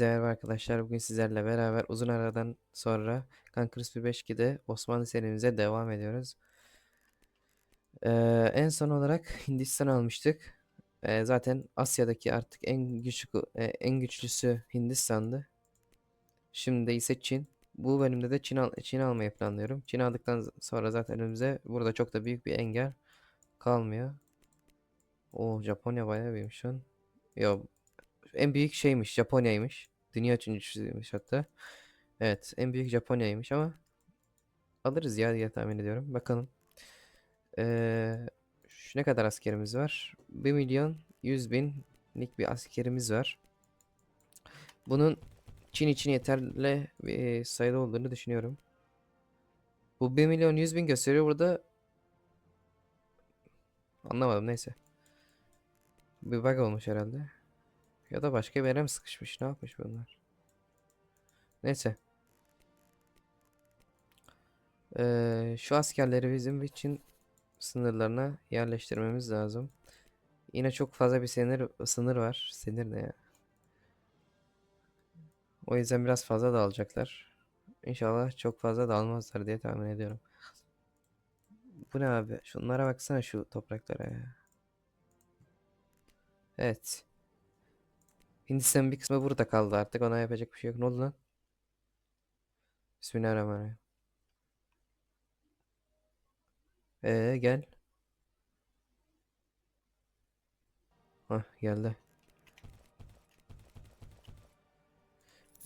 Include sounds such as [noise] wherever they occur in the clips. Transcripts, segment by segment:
Merhaba arkadaşlar. Bugün sizlerle beraber uzun aradan sonra Kankırız 1.5'de Osmanlı serimize devam ediyoruz. Ee, en son olarak Hindistan almıştık. Ee, zaten Asya'daki artık en güçlü e, en güçlüsü Hindistan'dı. Şimdi ise Çin. Bu bölümde de Çin, al Çin almayı planlıyorum. Çin aldıktan sonra zaten önümüze burada çok da büyük bir engel kalmıyor. O Japonya bayağı büyümüş şu an. Yo, en büyük şeymiş Japonya'ymış. Dünya üçüncüsüymüş hatta. Evet en büyük Japonya'ymış ama alırız ya diye tahmin ediyorum. Bakalım. Ee, şu ne kadar askerimiz var? 1 milyon 100 binlik bir askerimiz var. Bunun Çin için yeterli bir sayıda olduğunu düşünüyorum. Bu 1 milyon 100 bin gösteriyor burada. Anlamadım neyse. Bir bug olmuş herhalde. Ya da başka bir yere mi sıkışmış? Ne yapmış bunlar? Neyse. Ee, şu askerleri bizim için sınırlarına yerleştirmemiz lazım. Yine çok fazla bir sınır sınır var. Sınır ne ya? O yüzden biraz fazla da alacaklar. İnşallah çok fazla da almazlar diye tahmin ediyorum. Bu ne abi? Şunlara baksana şu topraklara ya. Evet. Hindistan'ın bir kısmı burada kaldı artık. Ona yapacak bir şey yok. Ne oldu lan? Bismillahirrahmanirrahim. Ee gel. Hah geldi.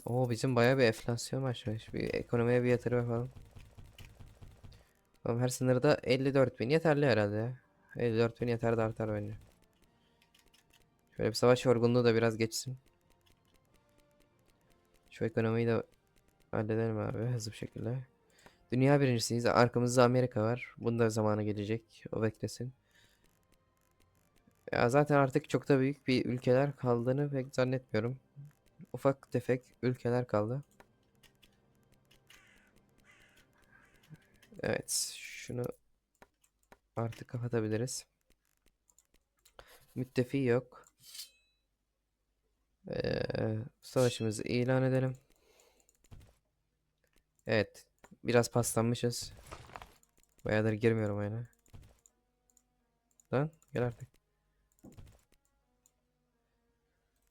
Oo bizim bayağı bir enflasyon başlamış. Bir ekonomiye bir yatırım yapalım. Tamam her sınırda 54 bin yeterli herhalde ya. 54 bin yeter de artar bence. Şöyle bir savaş yorgunluğu da biraz geçsin. Şu ekonomiyi de halledelim abi hızlı bir şekilde. Dünya birincisiyiz. Arkamızda Amerika var. Bunda zamanı gelecek. O beklesin. Ya zaten artık çok da büyük bir ülkeler kaldığını pek zannetmiyorum. Ufak tefek ülkeler kaldı. Evet, şunu artık kapatabiliriz. Müttefik yok. Ee, savaşımızı ilan edelim. Evet, biraz paslanmışız. Bayağıdır girmiyorum oyuna. Lan gel artık.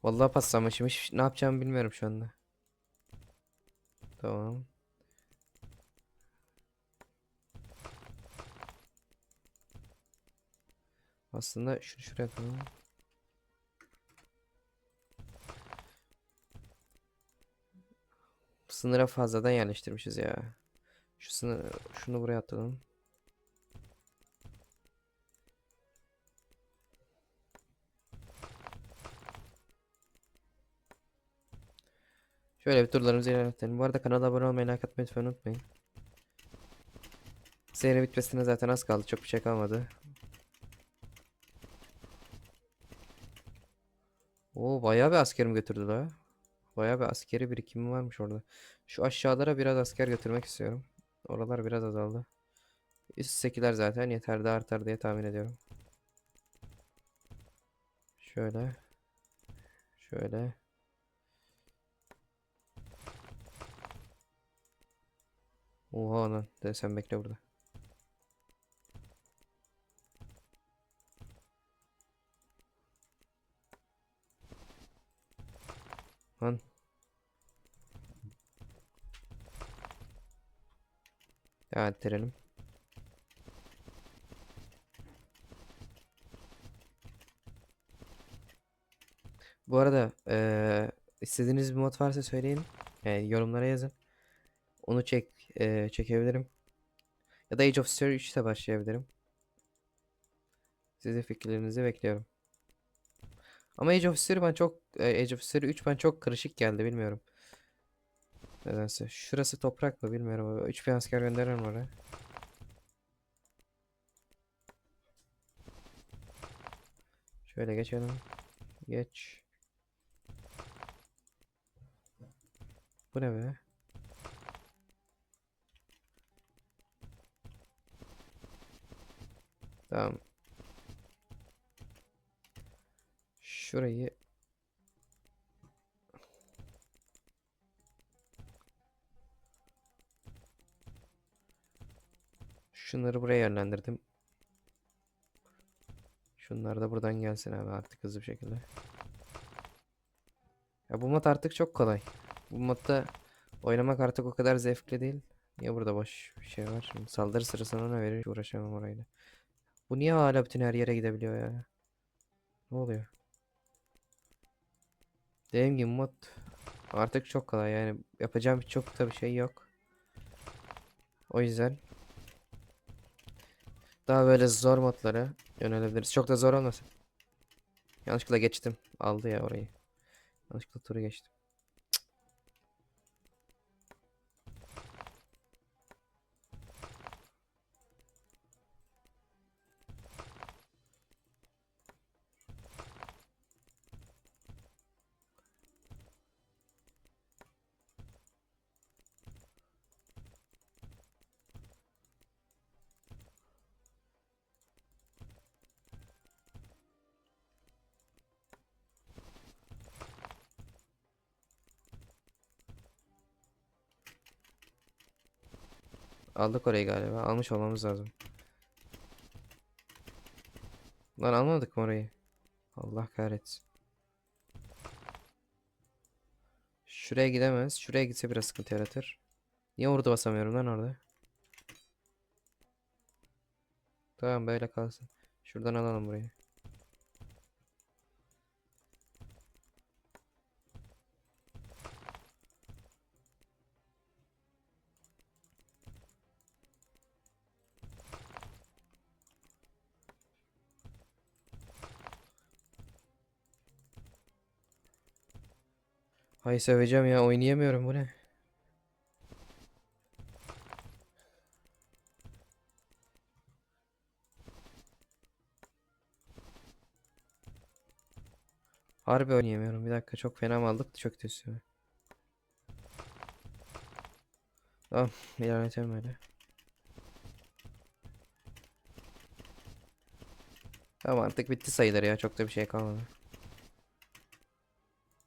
Vallahi paslanmışım. Hiç ne yapacağımı bilmiyorum şu anda. Tamam. Aslında şunu şuraya koyalım. Sınıra fazladan yerleştirmişiz ya. Şu sınır, şunu buraya atalım. Şöyle bir turlarımızı ilerletelim. Bu arada kanala abone olmayı, like atmayı lütfen unutmayın. Seyre bitmesine zaten az kaldı. Çok bir şey kalmadı. Oo bayağı bir askerim götürdü la. Bayağı bir askeri birikimi varmış orada. Şu aşağılara biraz asker götürmek istiyorum. Oralar biraz azaldı. Üsttekiler zaten yeter de artar diye tahmin ediyorum. Şöyle. Şöyle. Oha lan. De sen bekle burada. Lan. Devam ettirelim. Bu arada eee istediğiniz bir mod varsa söyleyin. Yani yorumlara yazın. Onu çek eee, çekebilirim. Ya da Age of Story 3'te başlayabilirim. Sizin fikirlerinizi bekliyorum. Ama Age of Story ben çok e, Age of Story 3 ben çok karışık geldi bilmiyorum. Nedense. Şurası toprak mı bilmiyorum. 3000 asker gönderirim oraya. Şöyle geçelim. Geç. Bu ne be? Tamam. Şurayı Şunları buraya yönlendirdim. Şunlar da buradan gelsin abi artık hızlı bir şekilde. Ya bu mod artık çok kolay. Bu modda oynamak artık o kadar zevkli değil. Niye burada boş bir şey var? Şimdi saldırı sırasını ona verir. Uğraşamam orayla. Bu niye hala bütün her yere gidebiliyor ya? Ne oluyor? Dediğim gibi mod artık çok kolay yani yapacağım çok da bir şey yok. O yüzden daha böyle zor modlara yönelebiliriz. Çok da zor olmasın. Yanlışlıkla geçtim. Aldı ya orayı. Yanlışlıkla turu geçtim. Aldık orayı galiba. Almış olmamız lazım. Lan almadık mı orayı? Allah kahretsin. Şuraya gidemez. Şuraya gitse biraz sıkıntı yaratır. Niye orada basamıyorum lan orada? Tamam böyle kalsın. Şuradan alalım burayı. Hay seveceğim ya oynayamıyorum bu ne? Harbi oynayamıyorum. Bir dakika çok fena mallık çöktü üstüme. Tamam ilerletelim öyle. Tamam artık bitti sayılır ya. Çok da bir şey kalmadı.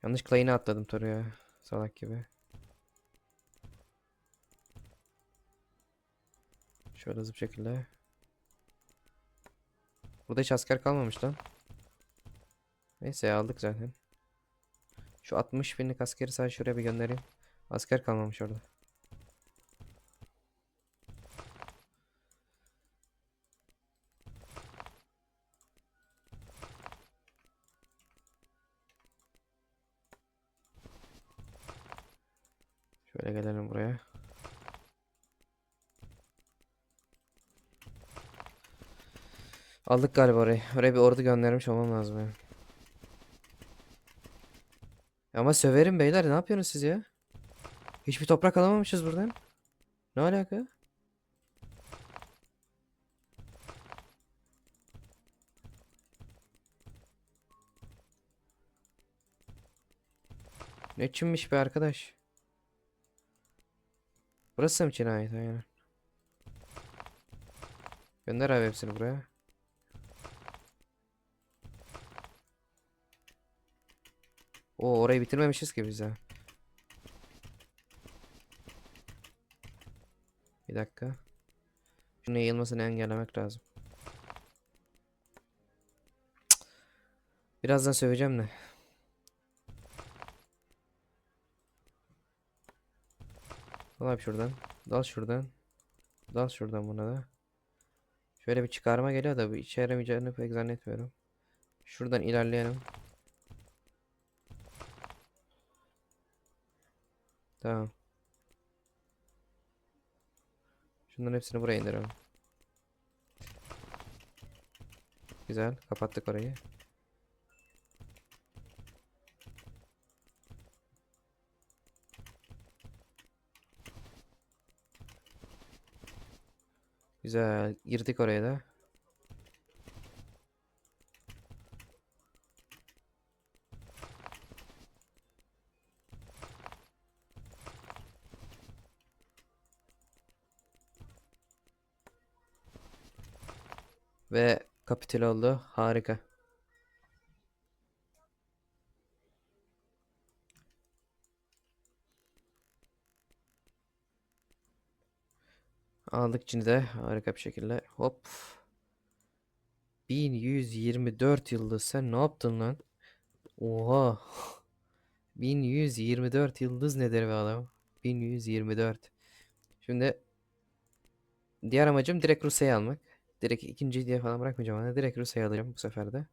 Yanlışlıkla yine atladım turu ya. Salak gibi. Şöyle hızlı bir şekilde. Burada hiç asker kalmamış lan. Neyse aldık zaten. Şu 60 binlik askeri sadece şuraya bir göndereyim. Asker kalmamış orada. Aldık galiba orayı. Oraya bir ordu göndermiş olmam lazım ya. Ama söverim beyler ne yapıyorsunuz siz ya? Hiçbir toprak alamamışız buradan. Ne alaka? Ne Çinmiş be arkadaş? Burası mı Çin'e ait aynen. Gönder abi hepsini buraya. O orayı bitirmemişiz ki biz ya. Bir dakika. Şunun yayılmasını engellemek lazım. Birazdan söveceğim de. Dal abi şuradan. Dal şuradan. Dal şuradan buna da. Şöyle bir çıkarma geliyor da bu işe yaramayacağını pek zannetmiyorum. Şuradan ilerleyelim. Tamam. Şunların hepsini buraya indirelim. Güzel. Kapattık orayı. Güzel. Girdik oraya da. Ve kapitüle oldu. Harika. Aldık Çin'i de harika bir şekilde. Hop. 1124 yıldız. Sen ne yaptın lan? Oha. [laughs] 1124 yıldız nedir be adam? 1124. Şimdi diğer amacım direkt Rusya'yı almak. Direkt ikinci diye falan bırakmayacağım ama direkt Rusya'yı alacağım bu sefer de.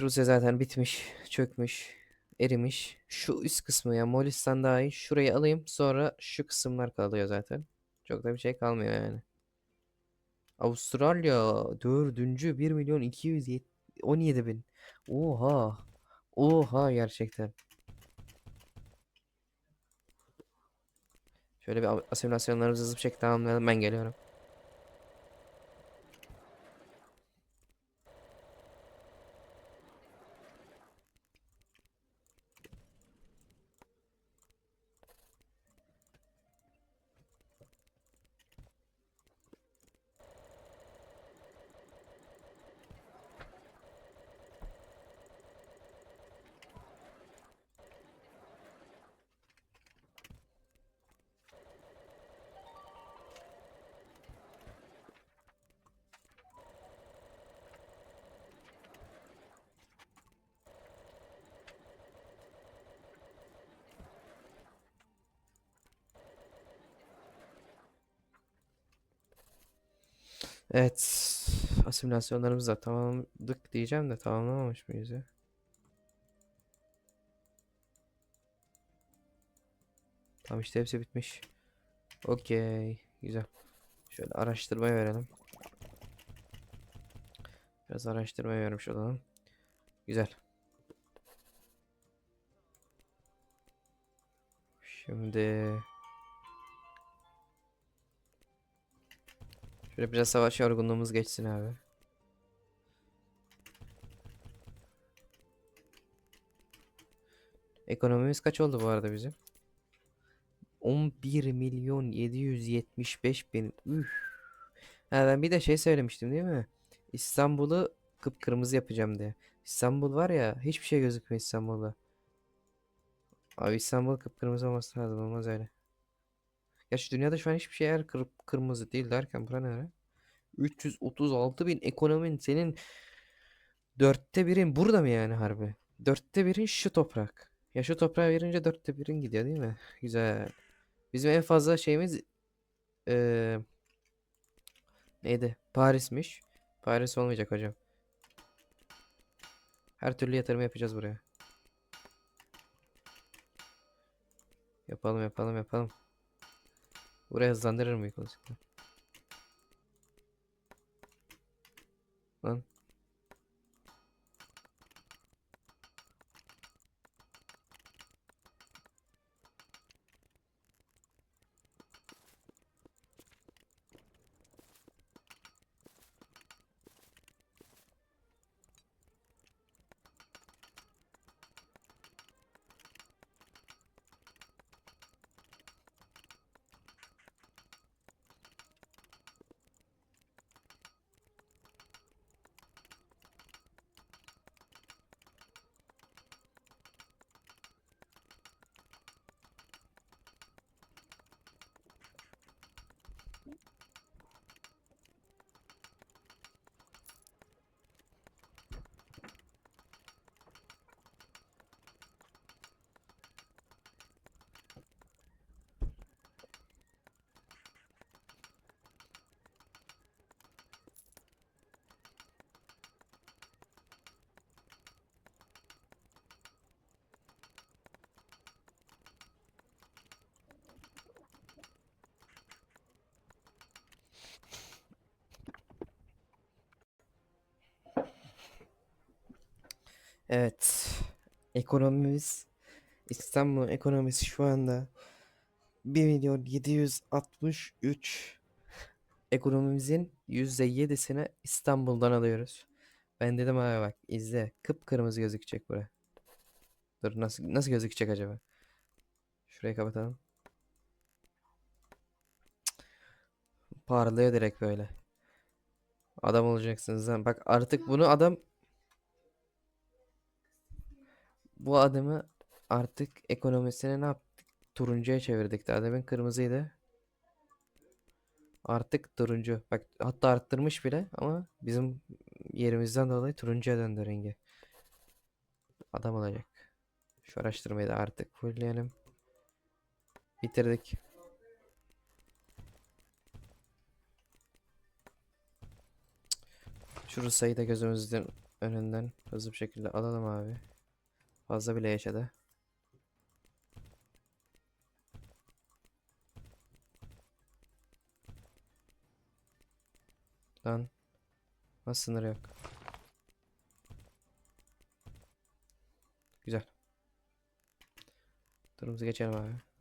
Rusya zaten bitmiş, çökmüş, erimiş. Şu üst kısmı ya Moğolistan dahil şurayı alayım. Sonra şu kısımlar kalıyor zaten. Çok da bir şey kalmıyor yani. Avustralya dördüncü 1 milyon 217 bin. Oha. Oha gerçekten. Şöyle bir asimilasyonlarımızı hızlı bir şekilde tamamlayalım. Ben geliyorum. Evet. Asimilasyonlarımızı da tamamladık diyeceğim de tamamlamamış mıyız ya? Tamam işte hepsi bitmiş. Okey. Güzel. Şöyle araştırmaya verelim. Biraz araştırmaya vermiş olalım. Güzel. Şimdi şöyle biraz savaş yorgunluğumuz geçsin abi. Ekonomimiz kaç oldu bu arada bizim? 11 milyon 775 bin. Üf. Ha ben bir de şey söylemiştim değil mi? İstanbul'u kıpkırmızı yapacağım diye. İstanbul var ya hiçbir şey gözükmüyor İstanbul'da. Abi İstanbul kıpkırmızı olması lazım olmaz öyle. Gerçi dünyada şu an hiçbir şey eğer kır- kırmızı değil derken bura ne ara? 336 bin ekonomin senin dörtte birin burada mı yani harbi? Dörtte birin şu toprak. Ya şu toprağa verince dörtte birin gidiyor değil mi? Güzel. Bizim en fazla şeyimiz eee neydi? Paris'miş. Paris olmayacak hocam. Her türlü yatırım yapacağız buraya. Yapalım yapalım yapalım. Buraya hızlandırırım büyük olasılıkla. Lan. Evet. Ekonomimiz İstanbul ekonomisi şu anda 1 milyon 763 ekonomimizin %7'sini İstanbul'dan alıyoruz. Ben dedim abi bak izle kıpkırmızı gözükecek bura. Dur nasıl nasıl gözükecek acaba? Şurayı kapatalım. Parlıyor direkt böyle. Adam olacaksınız lan. Bak artık bunu adam bu adamı artık ekonomisini ne yaptık? Turuncuya çevirdik. Demin kırmızıydı. Artık turuncu. Bak hatta arttırmış bile ama bizim yerimizden dolayı turuncuya döndü rengi. Adam olacak. Şu araştırmayı da artık fullleyelim. Bitirdik. Şu Rusayı da gözümüzün önünden hızlı bir şekilde alalım abi. Fazla bile yaşadı. Lan. Nasıl sınır yok. Güzel. Turumuzu geçelim abi.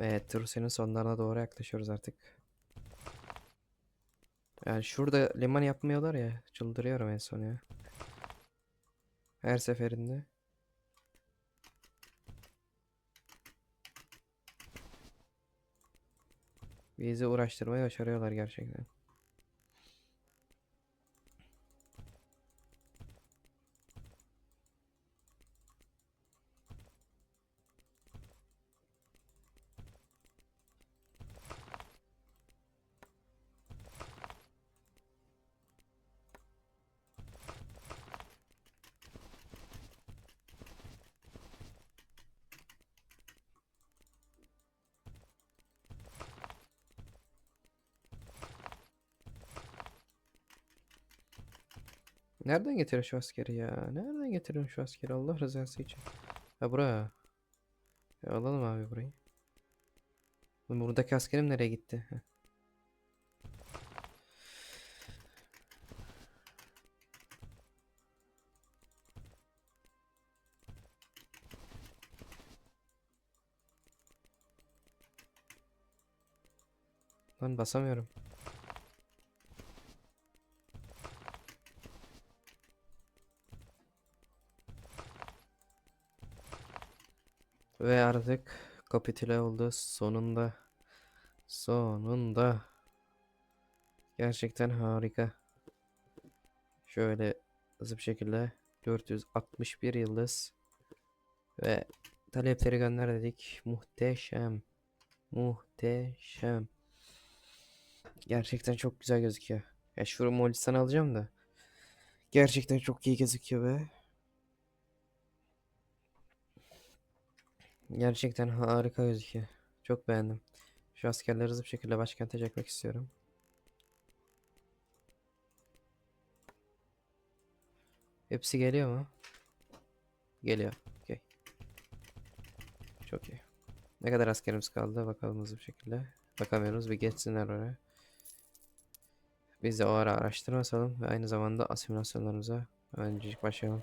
Evet, Rusya'nın sonlarına doğru yaklaşıyoruz artık. Yani şurada liman yapmıyorlar ya. Çıldırıyorum en son ya. Her seferinde. Bizi uğraştırmaya başarıyorlar gerçekten. Nereden getiriyorsun şu askeri ya? Nereden getiriyorsun şu askeri Allah rızası için? Ha buraya. Ya alalım abi burayı. Buradaki askerim nereye gitti? Heh. Lan basamıyorum. Ve artık kapitüle oldu sonunda. Sonunda. Gerçekten harika. Şöyle hızlı bir şekilde 461 yıldız ve talepleri gönder dedik. Muhteşem. Muhteşem. Gerçekten çok güzel gözüküyor. Ya şu Moğolistan'ı alacağım da. Gerçekten çok iyi gözüküyor be. Gerçekten harika gözüküyor. Çok beğendim. Şu askerleri hızlı bir şekilde başkente çekmek istiyorum. Hepsi geliyor mu? Geliyor. Okey. Çok iyi. Ne kadar askerimiz kaldı bakalım hızlı bir şekilde. Bakamıyoruz bir geçsinler oraya. Biz de o ara araştırma ve aynı zamanda asimilasyonlarımıza öncecik başlayalım.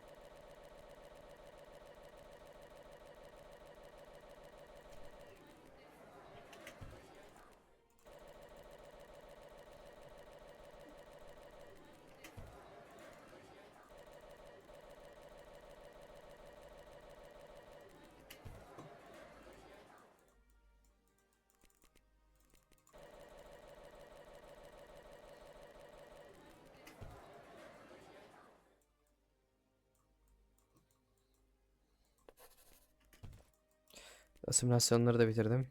Asimilasyonları da bitirdim.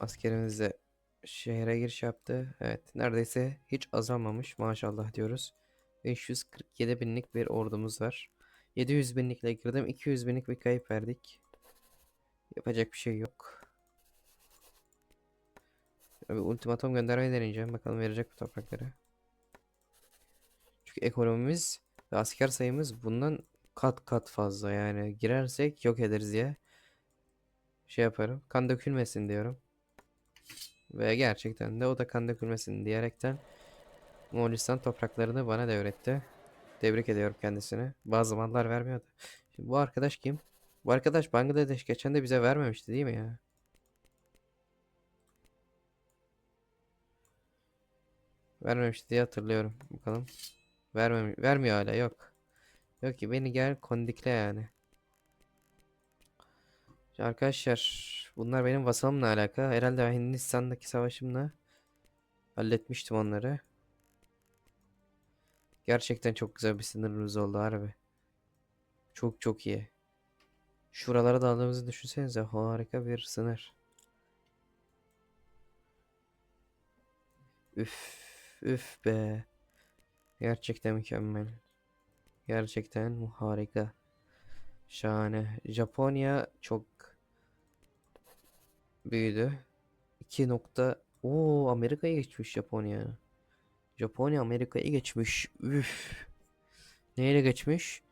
Askerimiz de şehre giriş yaptı. Evet, neredeyse hiç azalmamış maşallah diyoruz. 547 binlik bir ordumuz var. 700 binlikle girdim. 200 binlik bir kayıp verdik. Yapacak bir şey yok. Bir ultimatom göndermeyi deneyeceğim. Bakalım verecek bu toprakları. Çünkü ekonomimiz ve asker sayımız bundan kat kat fazla. Yani girersek yok ederiz diye şey yaparım. Kan dökülmesin diyorum. Ve gerçekten de o da kan dökülmesin diyerekten Moğolistan topraklarını bana devretti. Tebrik ediyorum kendisini. Bazı mallar vermiyordu. Şimdi bu arkadaş kim? Bu arkadaş Bangladeş geçen de bize vermemişti değil mi ya? Vermemişti diye hatırlıyorum. Bakalım. Vermem vermiyor hala yok. Yok ki beni gel kondikle yani. Arkadaşlar bunlar benim vasalımla alakalı. Herhalde ben Hindistan'daki savaşımla halletmiştim onları. Gerçekten çok güzel bir sınırımız oldu harbi. Çok çok iyi. Şuralara da aldığımızı düşünsenize harika bir sınır. Üf üf be. Gerçekten mükemmel. Gerçekten harika. Şahane. Japonya çok büyüdü. 2 nokta. Oo Amerika'ya geçmiş Japonya. Japonya Amerika'ya geçmiş. Üf. Neyle geçmiş?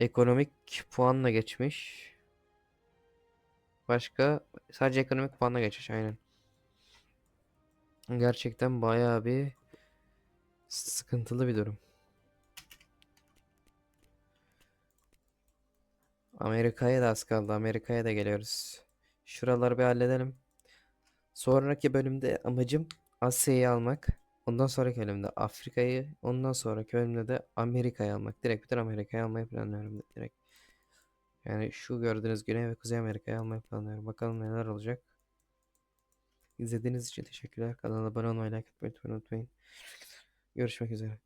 Ekonomik puanla geçmiş. Başka sadece ekonomik puanla geçmiş aynen. Gerçekten bayağı bir sıkıntılı bir durum. Amerika'ya da az kaldı. Amerika'ya da geliyoruz. Şuraları bir halledelim. Sonraki bölümde amacım Asya'yı almak. Ondan sonraki bölümde Afrika'yı, ondan sonraki bölümde de Amerika'yı almak. Direkt bütün Amerika'yı almayı planlıyorum direkt. Yani şu gördüğünüz Güney ve Kuzey Amerika'yı almayı planlıyorum. Bakalım neler olacak. İzlediğiniz için teşekkürler. Kanala abone olmayı, like etmeyi unutmayın. Görüşmek üzere.